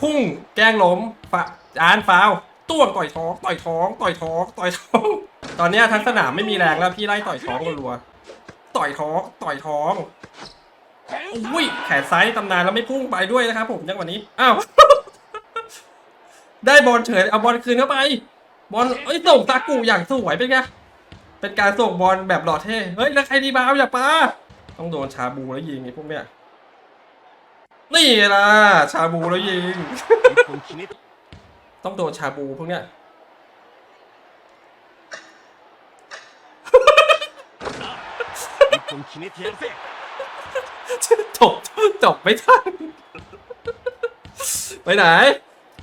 พุ่งแกล้งล้มฝาจานฟาวต้วงต่อยท้อง ต่อยท้อง ต่อยท้อง ต่อยท้อง ตอนนี้ทั้งสนามไม่มีแรงแล้วพี่ไล่ต่อยท้องรัวๆต่อยท้อง ต่อยท้องอุ้ยแขนซ้ายตำนานแล้วไม่พุ่งไปด้วยนะครับผมจังหวะนี้ อ้าว ได้บอลเฉย เอาบอลคืนเข้าไป บอลเอ้ยส่งตากูอย่างสวยเป็นไง เป็นการส่งบอลแบบหล่อเท่ เฮ้ยแล้วใครดีบ้าอย่าปาต้องโดนชาบูแล้วยิงไอ้พวกเนี้ย นี่ล่ะ ชาบูแล้วยิง ต้องโดนชาบูพวกเนี้ยจบจบไม่ทันไปไหน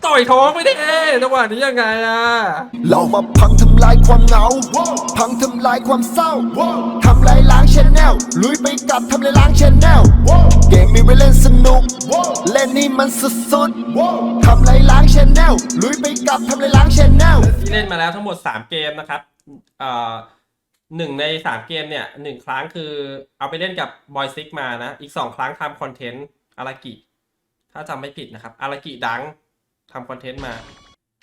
ต่อยท้องไม่ได้ระหว่างนี้ยังไงอะ เรามาพังทำลายความเหงา พังทำลายความเศร้า ทำลายล้างเชนแนลลุยไปกลับทำลายล้างเชนแนลเกมมีเวล นี่มันสุดๆทำลายล้างชแนลลุยไปกับทำลายล้างชแนลที่เล่นมาแล้วทั้งหมด 3 เกมนะครับเอ่อหนึ่งใน 3 เกมเนี่ยหนึ่งครั้งคือเอาไปเล่นกับบอยซิกมานะ อีก 2 ครั้งทำคอนเทนต์อารากิ ถ้าจำไม่ผิดนะครับอารากิดังทำคอนเทนต์มา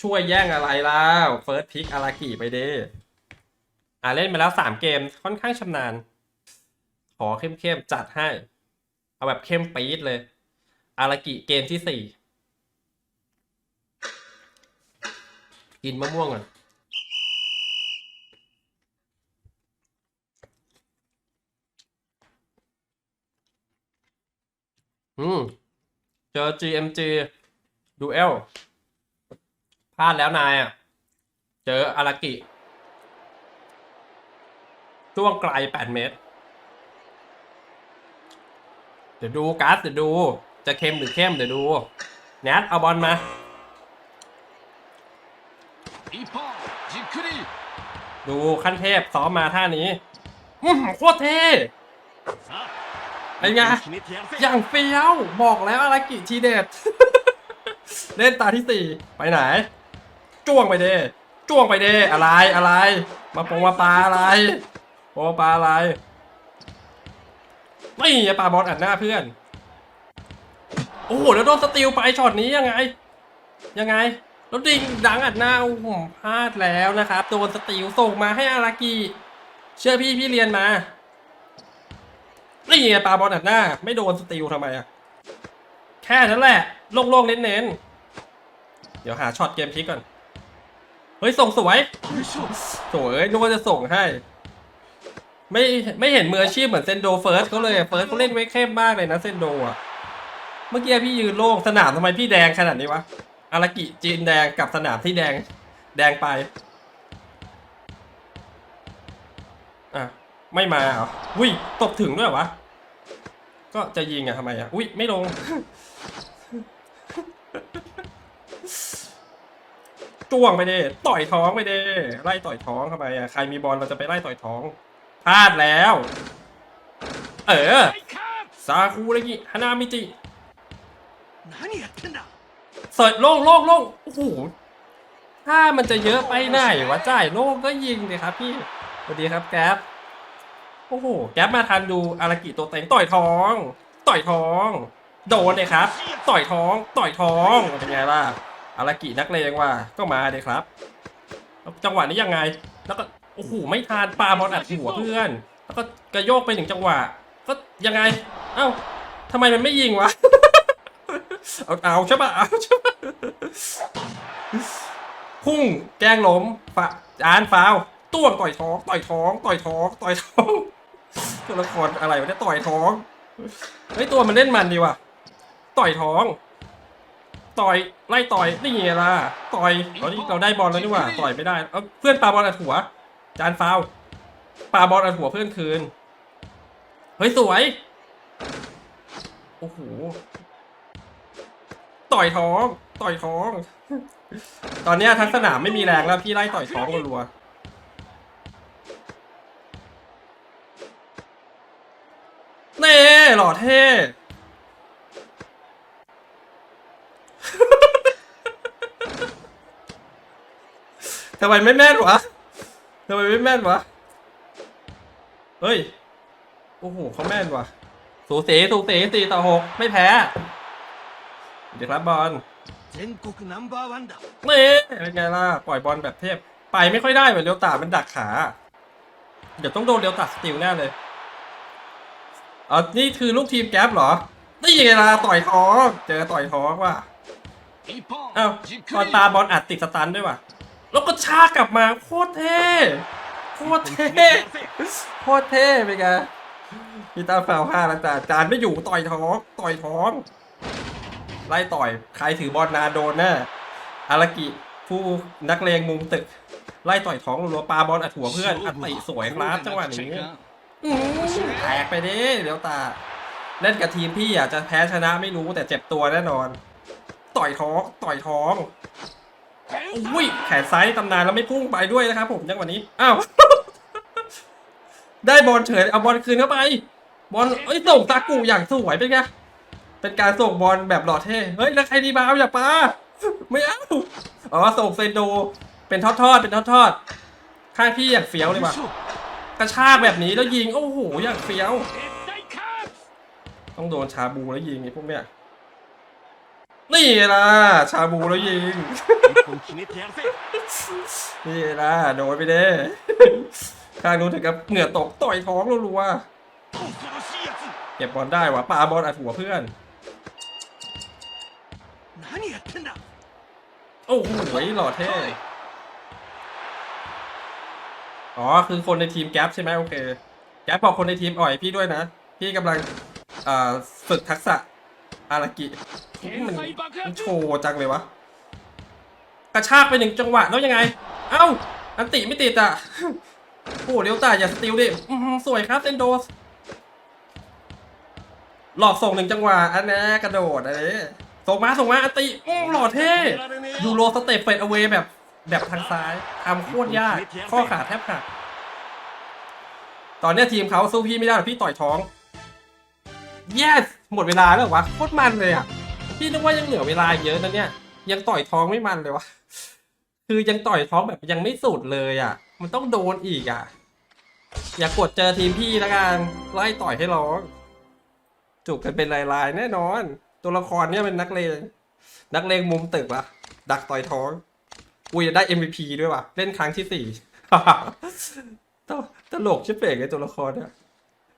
ช่วยแย่งอะไรแล้วเฟิร์สพิกอารากิไปเด้อ่าเล่นมาแล้ว 3 เกมค่อนข้างชำนาญ ขอเข้มๆจัดให้ เอาแบบเข้มปี๊ดเลย อารากิเกมที่4กินมะม่วงก่อนอืมเจอ GMG Duel พลาดแล้วนายอะ เจออารากิช่วงไกล8เมตร เดี๋ยวดูการ์ดเดี๋ยวดู จะเค็มหรือเข้มเดี๋ยวดูแนทเอาบอลมาดูขั้นเทพซ้อมมาท่านี้โคตรเท่เป็นไงอย่างเฟี้ยวบอกแล้วอะไรากิทีเด็ดเล่นตาที่สี่ไปไหน จ้วงไปเด้จ้วงไปเด้อะไรอะไร มาปงมาปลาอะไรปงปลาอะไรไม่ปลาบอลอัดหน้าเพื่อน โอ้โห แล้วโดนสติลไปช็อตนี้ยังไง ยังไง แล้วดิงดังอัดหน้าโอ้โหพลาดแล้วนะครับโดนสติลส่งมาให้อารากิเชื่อพี่พี่เรียนมานี่ไงปาบอลอัดหน้า ไม่โดนสติลทำไมอะแค่นั้นแหละโล่งๆเน้นๆเดี๋ยวหาช็อตเกมพลิกก่อน เฮ้ยส่งสวย優勝โถเอ้ยนึกว่าจะส่งให้ไม่ไม่เห็นมืออาชีพเหมือนเซนโดเฟิร์สเขาเลยเฟิร์สเขาเล่นไว้เข้มมากเลยนะเซนโดอะ เมื่อกี้พี่ยืนโล่งสนามทำไมพี่แดงขนาดนี้วะอารากิจีนแดงกับสนามที่แดง แดงไป อะ ไม่มาเหรออุ้ยตบถึงด้วยเหรอวะ ก็จะยิงอะทำไมอะอุ้ยไม่ลง จ้วงไปเด้ต่อยท้องไปเด้ไล่ต่อยท้องทำไมอะใครมีบอลเราจะไปไล่ต่อยท้องพลาดแล้ว เออ大カซาคูระกิฮานามิจิ 何やってんだ เสิร์ชโล่งโล่งโล่งโอ้โห ถ้ามันจะเยอะไปไหนวะจ่ายโล่งก็ยิงเลยครับพี่สวัสดีครับแก๊ปโอ้โห แก๊ปมาทันดูอารากิตัวเต็งต่อยท้อง ต่อยท้อง โดนเลยครับ ต่อยท้อง ต่อยท้องเป็นไงล่ะ อารากินักเลงว่ะก็มาเลยครับ จังหวะนี้ยังไง แล้วก็ โอ้โห ไม่ทานปาบอลอัดหัวเพื่อน แล้วก็กระโยกไปหนึ่งจังหวะ ก็ยังไง เอ้าทำไมมันไม่ยิงวะ เอาเอาใช่ปะเอาใช่ปะพุ่งแกล้งล้มฝาจานฟาวต้วงต่อยท้อง ต่อยท้อง ต่อยท้อง ต่อยท้องตัวละครอะไรวะเนี่ยต่อยท้องเฮ้ยตัวมันเล่นมันดีว่ะ ต่อยท้อง ต่อยไล่ต่อยนี่ไงล่ะต่อยตอนนี้เราได้บอลแล้วนี่หว่า ต่อยไม่ได้เอาเพื่อนปาบอลอัดหัว จานฟาวปาบอลอัดหัวเพื่อนคืน เฮ้ยสวย โอ้โห ต่อยท้อง ต่อยท้อง ตอนนี้ทั้งสนามไม่มีแรงแล้วพี่ไล่ต่อยท้องรัวเน่หล่อเท่ทำไมไม่แม่นวะทำไมไม่แม่นวะ เฮ้ย โอ้โหเขาแม่นวะสูสีสูสีสี่ต่อหกไม่แพ้ เดี๋ยวครับบอลนี่เป็นไงล่ะ ปล่อยบอลแบบเทพ ไปไม่ค่อยได้เหมือนเลียวตามันดักขา เดี๋ยวต้องโดนเลียวตาสติลแน่เลยอ๋อนี่คือลูกทีมแก๊ปเหรอ นี่ไงล่ะต่อยท้องเจอต่อยท้องว่ะเอ้าตอนตาบอลอัดติดสตันด้วยว่ะ แล้วก็ชากลับมาโคตรเท่โคตรเท่โคตรเท่เป็นไงพี่ตาฟาวห้าแล้วจ้าจานไม่อยู่ต่อยท้องต่อยท้อง ไล่ต่อย ใครถือบอลนานโดนแน่อารากิผู้นักเลงมุมตึก ไล่ต่อยท้องรัวๆปาบอลอัดหัวเพื่อนอัดติสวยครับจังหวะนี้อื้อหือแตกไปดิเดี๋ยวตา เล่นกับทีมพี่อะจะแพ้ชนะไม่รู้แต่เจ็บตัวแน่นอน ต่อยท้องต่อยท้องอุ้ยแขนซ้ายตำนานแล้วไม่พุ่งไปด้วยนะครับผมจังหวะนี้อ้าวได้บอลเฉยเอาบอลคืนเข้าไป บอลเอ้ยส่งตากูอย่างสวยเป็นไง เป็นการส่งบอลแบบหล่อเท่ เฮ้ย แล้วใครดีบาวอย่าปาไม่เอา อ๋อ ส่งเซนโด เป็นทอดทอดเป็นทอดทอดค่ายพี่อยากเฟี้ยวเลยว่ะกระชากแบบนี้แล้วยิง โอ้โห อยากเฟี้ยว ต้องโดนชาบูแล้วยิงไอ้พวกเนี้ย นี่ล่ะ ชาบูแล้วยิง นี่ล่ะ โดนไปเด้ข้างนู้นถึงกับเหงื่อตกต่อยท้องรัวๆเก็บบอลได้วะปาบอลไอัดหัวเพื่อน โอ้โหหล่อเท่ อ๋อ คือคนในทีมแก๊ปใช่ไหมโอเค แก๊ปบอกคนในทีมอ่อยพี่ด้วยนะ พี่กำลังฝึกทักษะอารากิมันมันโชว์จังเลยวะ กระชากไปหนึ่งจังหวะแล้วยังไง เอ้า อันติไม่ติดอะโอ้เลี้ยวตาอย่าสติลดิสวยครับเซนโดส หลอกส่งหนึ่งจังหวะอันนี้กระโดดอะไร ส่งมาส่งมาอติโอ้หล่อเท่ยูโรสเตปเฟดเอาเวแบบแบบทางซ้ายทำโคตรยาก ข้อขาดแทบขาดตอนนี้ทีมเขาสู้พี่ไม่ได้หรอพี่ต่อยท้อง yes หมดเวลาแล้ววะโคตรมันเลยอะ พี่นึกว่ายังเหลือเวลาเยอะนะเนี่ย ยังต่อยท้องไม่มันเลยวะคือยังต่อยท้องแบบยังไม่สุดเลยอะ มันต้องโดนอีกอะ อย่ากดเจอทีมพี่แล้วกันไล่ต่อยให้ร้องจุกกันเป็นลายๆแน่นอน ตัวละครเนี่ยเป็นนักเลงนักเลงมุมตึกวะดักต่อยท้องอุ้ยได้ MVP ด้วยวะเล่นครั้งที่สี่ตลกชิบเป่งไอตัวละครเนี่ย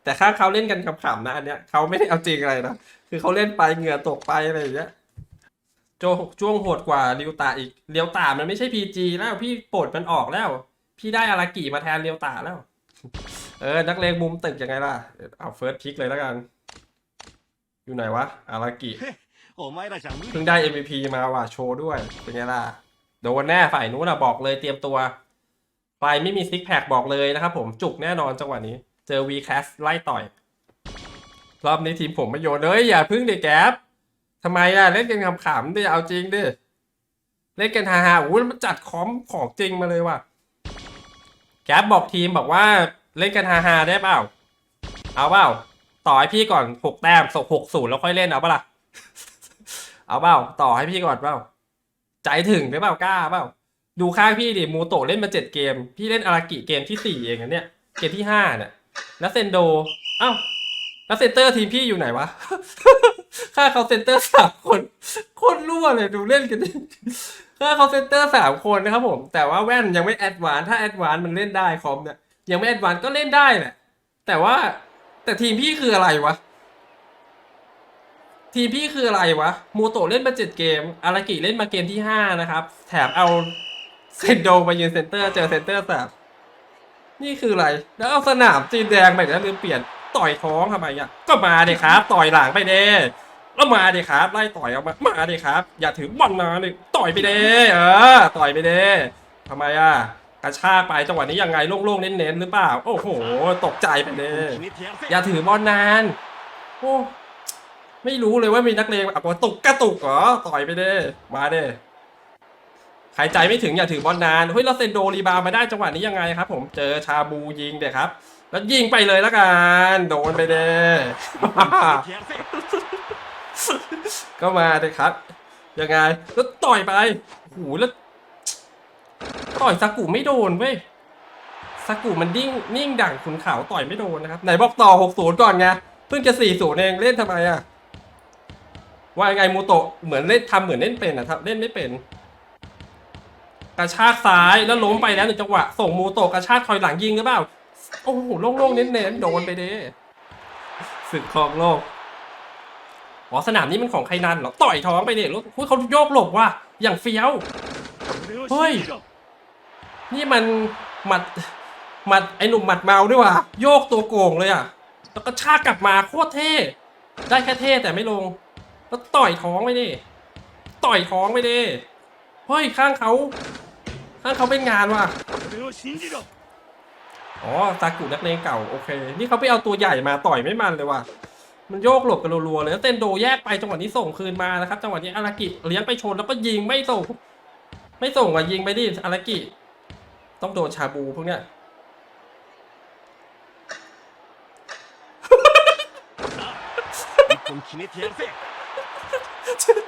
แต่ข้าเขาเล่นกันขำๆนะ อันเนี้ยเขาไม่ได้เอาจริงอะไรนะ คือเขาเล่นไปเหงื่อตกไปอะไรอย่างเงี้ยโจจ้วงโหดกว่าเรียวตาอีกเรียวตามันไม่ใช่ PG แล้วพี่ปลดมันออกแล้ว พี่ได้อารากิมาแทนเรียวตาแล้ว เออ นักเลงมุมตึกยังไงล่ะ เอาเฟิร์สพิกเลยแล้วกัน อยู่ไหนวะ อารากิเพิ่งได้ MVP มาว่ะโชว์ด้วย เป็นไงล่ะ โดนแน่ฝ่ายนู้นอะบอกเลยเตรียมตัวไปไม่มีซิกแพคบอกเลยนะครับผมจุกแน่นอนจังหวะนี้ เจอวีแคสไล่ต่อย รอบนี้ทีมผมไม่โยนเลยอย่าพึ่งเด็กแก๊บทำไมอะเล่นกันขำๆดิเอาจริงดิเล่นกันฮาฮาอู้มันจัดคอมของจริงมาเลยว่ะแก๊บบอกทีมบอกว่าเล่นกันฮาฮาได้เปล่า เอาเปล่า ต่อให้พี่ก่อนหกแต้มส่งหกศูนย์แล้วค่อยเล่นเอาเปล่าล่ะ เอาเปล่า ต่อให้พี่ก่อนเปล่า ใจถึงได้เปล่ากล้าเปล่า ดูข้างพี่ดิมูโตเล่นมาเจ็ดเกม พี่เล่นอารากิเกมที่สี่เองอันเนี่ยเกมที่ห้าเนี่ยแล้วเซนโด เอ้าแล้วเซนเตอร์ทีมพี่อยู่ไหนวะ ค่าเขาเซนเตอร์สามคนคตรรั่วเลยดูเล่นกันดิค่าเขาเซนเตอร์สามคนนะครับผม แต่ว่าแว่นยังไม่แอดวานถ้าแอดวานมันเล่นได้คอมเนี่ย ยังไม่แอดวานก็เล่นได้แหละ แต่ว่า แต่ทีมพี่คืออะไรวะ ทีมพี่คืออะไรวะ มูโตเล่นมาเจ็ดเกม อารากิเล่นมาเกมที่ห้านะครับ แถมเอาเซนโดมายืนเซนเตอร์ เจอเซนเตอร์สามนี่คืออะไร แล้วเอาสนามจีนแดงไปแล้วลืมเปลี่ยนต่อยท้องทำไมอะ ก็มาเดครับ ต่อยหลังไปเด้แล้วมาเดครับ ไล่ต่อยเอามา มาเดครับ อย่าถือบอลนะเลยต่อยไปเด้เออ ต่อยไปเด้ทำไมอะ กระชากไปจังหวะนี้ยังไงโล่งๆเน้นๆหรือเปล่า โอ้โห ตกใจไปเลยอย่าถือบอลนาน โอ้ไม่รู้เลยว่ามีนักเลงอะกตุกกระตุกเหรอต่อยไปเลยมาเด้หายใจไม่ถึงอย่าถือบอลนานเฮ้ยเราเซนโดรีบาร์มาได้จังหวะนี้ยังไงครับ ผมเจอชาบูยิงเด็ครับ แล้วยิงไปเลยแล้วกันโดนไปเลยก็มาเลยครับยังไงแล้วต่อยไปโอ้โหแล้ว ต่อยซากุไม่โดนเว้ยซากุมันนิ่งนิ่งดั่งขุนขาต่อยไม่โดนนะครับไหนบอกต่อหกศูนย์ก่อนไงเพิ่งจะสี่ศูนย์เองเล่นทำไมอะว่าไงมูโตะเหมือนเล่นทำเหมือนเล่นเป็นอะครับ เล่นไม่เป็น กระชากซ้ายแล้วล้มไปแล้วหนึ่งจังหวะ ส่งมูโตะกระชากถอยหลังยิงหรือเปล่าโอ้โหโล่งๆเน้นๆโดนไปเด้สึกครองโลกอ๋อสนามนี้มันของใครนันหรอต่อยท้องไปเด้รถเขาโยกหลบว่ะอย่างเฟี้ยวเฮ้ย นี่มันหมัดหมัดไอหนุ่มหมัดเมาด้วยว่ะโยกตัวโก่งเลยอะ แล้วก็ชากลับมาโคตรเท่ ได้แค่เท่แต่ไม่ลง แล้วต่อยท้องไม่ดิต่อยท้องไม่ดิเฮ้ยข้างเขาข้างเขาเป็นงานว่ะอ๋อซากุนักเลงเก่าโอเค นี่เขาไปเอาตัวใหญ่มาต่อยไม่มันเลยว่ะมันโยกหลบกันรัวๆเลยแล้วเตนโดแยกไปจังหวะนี้ส่งคืนมานะครับจังหวะนี้อารากิเลี้ยงไปชนแล้วก็ยิงไม่ส่ง ไม่ส่งอะยิงไปดิอารากิ ต้องโดนชาบูพวกเนี้ย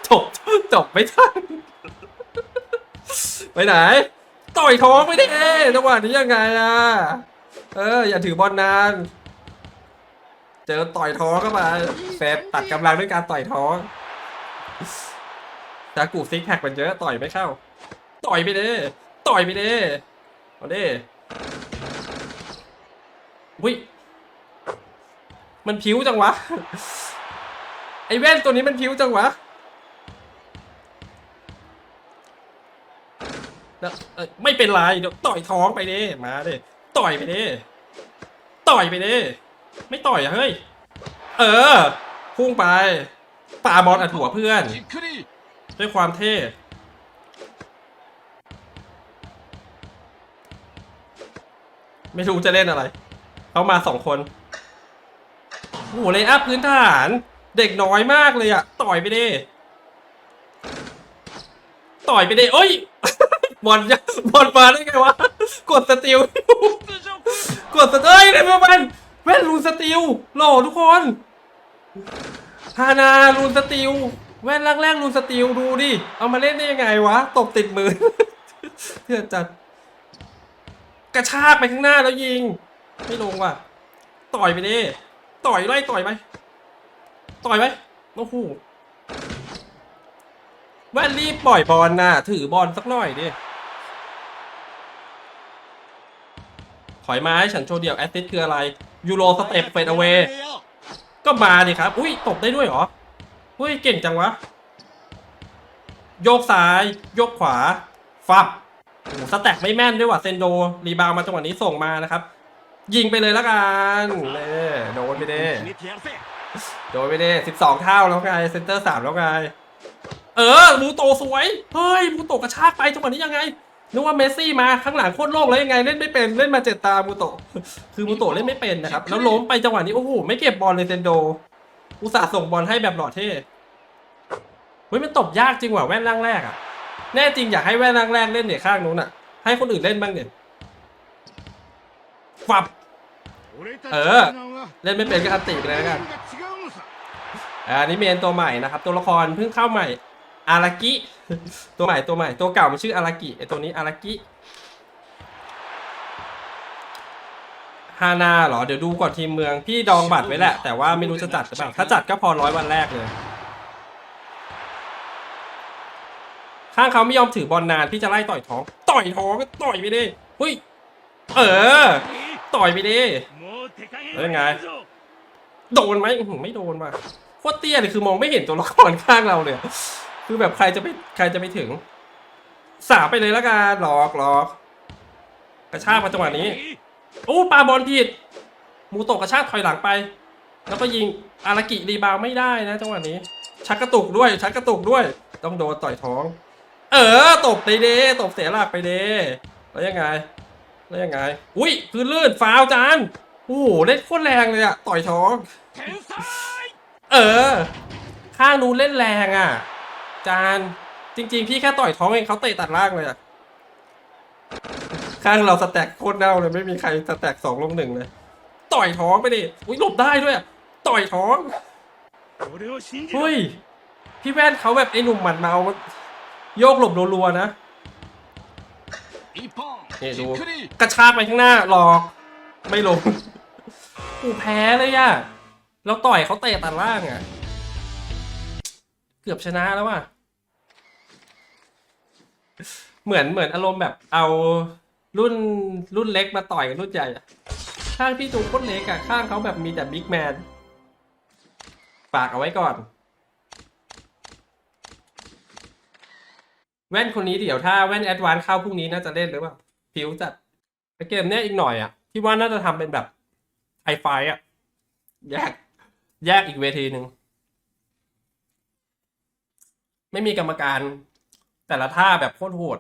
จบจบไม่ทันไปไหน ต่อยท้องไปด้ระหว่างนี้ยังไงอะ เออ อย่าถือบอลนาน เจอต่อยท้องเข้ามาเซฟตัดกำลังด้วยการต่อยท้องต่กูซิกแพคมันเยอะ ต่อยไม่เข้า ต่อยไปเด้ต่อยไปเด้ เาด้วิมันผิวจังวะ ไอแว่นตัวนี้มันผิวจังวะนะไม่เป็นไรเดี๋ยวต่อยท้องไปเด้มาเด้ต่อยไปเด้ต่อยไปเด้ไม่ต่อยอะเฮ้ย เออ พุ่งไปป่าบอลอัดหัวเพื่อน ด้วยความเท่ ไม่รู้จะเล่นอะไร เขามาสองคนโอ้โหเลยอัพพื้นฐาน เด็กน้อยมากเลยอะต่อยไปดิต่อยไปดิเอ้ย บอลจะบอลมาได้ไงวะ กดสติลกดสติลเอ้ยเนี่ยมันแว่นรูนสติลหล่อทุกคนฮานารูนสติลแว่นแรกๆรูนสติลดูดิ เอามาเล่นได้ยังไงวะ ตบติดมือเพื่อจัด กระชากไปข้างหน้าแล้วยิง ไม่ลงว่ะ ต่อยไปดิต่อยไล่ต่อยไหมต่อยไหมโอ้โหแว่นรีบปล่อยบอลน่ะ ถือบอลสักหน่อยดิถอยมาให้ฉันโชว์เดี่ยวแอสซิสคืออะไร ยูโรสเต็ปเฟดเอา a y ก็มาดิครับ อุ้ยตบได้ด้วยเหรอ อุ้ยเก่งจังวะ โยกซ้าย โยกขวา ฟับ สแต็กไม่แม่นด้วยว่ะเซนโดรีบาวมาจังหวะนี้ส่งมานะครับ ยิงไปเลยแล้วกันเน่โดนไปเด้โดนไปเด้สิบสองเท่าแล้วไงเซนเตอร์สามแล้วไงเออมูโตสวยเฮ้ยมูโตกระชากไปจังหวะนี้ยังไงนึกว่าเมสซี่มาข้างหลังโคตรโลกแล้วยังไงเล่นไม่เป็นเล่นมาเจ็ดตามูโตคือมูโตเล่นไม่เป็นนะครับแล้วล้มไปจังหวะนี้โอ้โหไม่เก็บบอลเลยเซนโดอุตส่าห์ส่งบอลให้แบบหล่อเท่เฮ้ยมันตบยากจริงว่ะแว่นร่างแรกอะ แน่จริงอยากให้แว่นแรกเล่นเนี่ยข้างนู้นอะ ให้คนอื่นเล่นบ้างเนี่ยฝับเออ เล่นไม่เป็นก็อัติไปเลยแล้วกันอันนี้เมนตัวใหม่นะครับ ตัวละครเพิ่งเข้าใหม่อารากิตัวใหม่ตัวใหม่ตัวเก่ามันชื่ออารากิไอตัวนี้อารากิฮานาเหรอ เดี๋ยวดูก่อนทีมเมือง พี่ดองบัตรไว้แหละ แต่ว่าไม่รู้จะจัดหรือเปล่าถ้าจัดก็พอร้อยวันแรกเลย ข้างเขาไม่ยอมถือบอลนานพี่จะไล่ต่อยท้อง ต่อยท้องก็ต่อยไปดิเฮ้ยเออ ต่อยไปดิแล้วยังไง โดนไหมไม่โดนว่ะโคตรเตี้ยเลยคือมองไม่เห็นตัวละครข้างเราเลยคือแบบใครจะไปใครจะไปถึง สาไปเลยละกันหลอกหลอกกระชากมาจังหวะนี้อู้ปลาบอลผิดมูโตกระชากถอยหลังไป แล้วก็ยิงอารากิรีบาวไม่ได้นะจังหวะนี้ ชักกระตุกด้วย ชักกระตุกด้วย ต้องโดนต่อยท้อง เออ ตกไปเดตกเสียหลักไปเดแล้วยังไง แล้วยังไง อุ้ยคือลื่นฟาวจานโอ้โหเล่นโคตรแรงเลยอะต่อยท้อง เออ ข้างนู้นเล่นแรงอะจานจริง ๆ พี่แค่ต่อยท้องเองเขาเตะตัดล่างเลยอะข้างเราสแต็กโคตรเน่าเลยไม่มีใครสแต็กสองลงหนึ่งเลยต่อยท้องไปดิอุ้ยหลบได้ด้วยต่อยท้องเฮ้ยพี่แว่นเขาแบบไอ้หนุ่มหมันเมา โยกหลบรัวๆนะเนี่ยดูกระชากไปข้างหน้าหลอก ไม่ลงกูแพ้เลยอะแล้วต่อยเขาเตะตัดล่างอะเกือบชนะแล้วว่ะเหมือนเหมือนอารมณ์แบบเอารุ่นรุ่นเล็กมาต่อยกับรุ่นใหญ่ข้างพี่ตูโคตรเล็กอะข้างเขาแบบมีแต่บิ๊กแมนฝากเอาไว้ก่อน แว่นคนนี้เดี๋ยวถ้าแว่นแอดวานซ์เข้าพรุ่งนี้น่าจะเล่นหรือเปล่าผิวจัดเกมเนี้ยอีกหน่อยอะพี่ว่าน่าจะทำเป็นแบบไฮไฟอะแยกแยกอีกเวทีหนึ่งไม่มีกรรมการแต่ละท่าแบบโคตรโหด